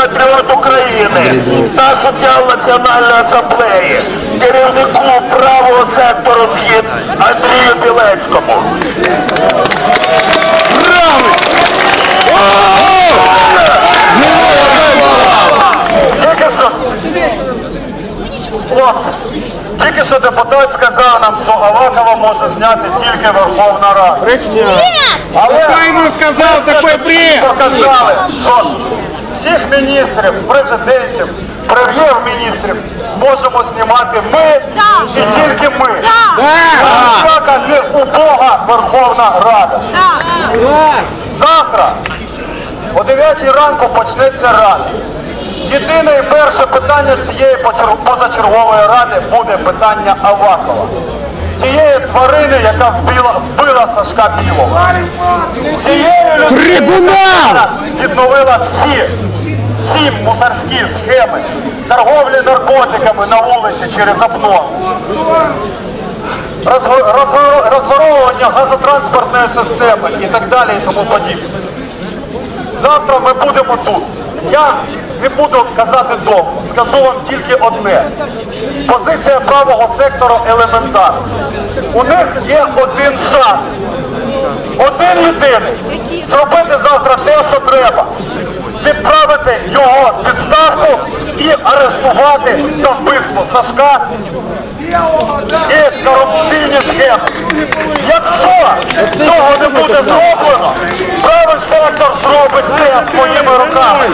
патріот України та соціал-національної асамблеї, керівнику правого сектору схід Андрію Білецькому. Тільки що хлопці, тільки що депутат сказав нам, що Авакова може зняти тільки Верховна Рада. Брехня. Але Кто ему сказал такой бред? показали, що всіх міністрів, президентів, прем'єр-міністрів можемо знімати ми Так. і тільки ми. Так. А Всяка не убога Верховна Рада. Так. Завтра о 9 ранку почнеться рада. Єдине і перше питання цієї позачергової ради буде питання Авакова. Тієї тварини, яка вбила, вбила Сашка Білого. Тієї людини, яка відновила всі, всі мусорські схеми торговлі наркотиками на вулиці через окно. Розворовування газотранспортної системи і так далі і тому подібне. Завтра ми будемо тут. Я не буду казати довго, скажу вам тільки одне. Позиція правого сектору елементарна. У них є один шанс. Один єдиний. Зробити завтра те, що треба. Відправити його відставку і арештувати за вбивство Сашка і корупційні схеми. Якщо цього не буде зроблено, правий сектор зробить це своїми руками.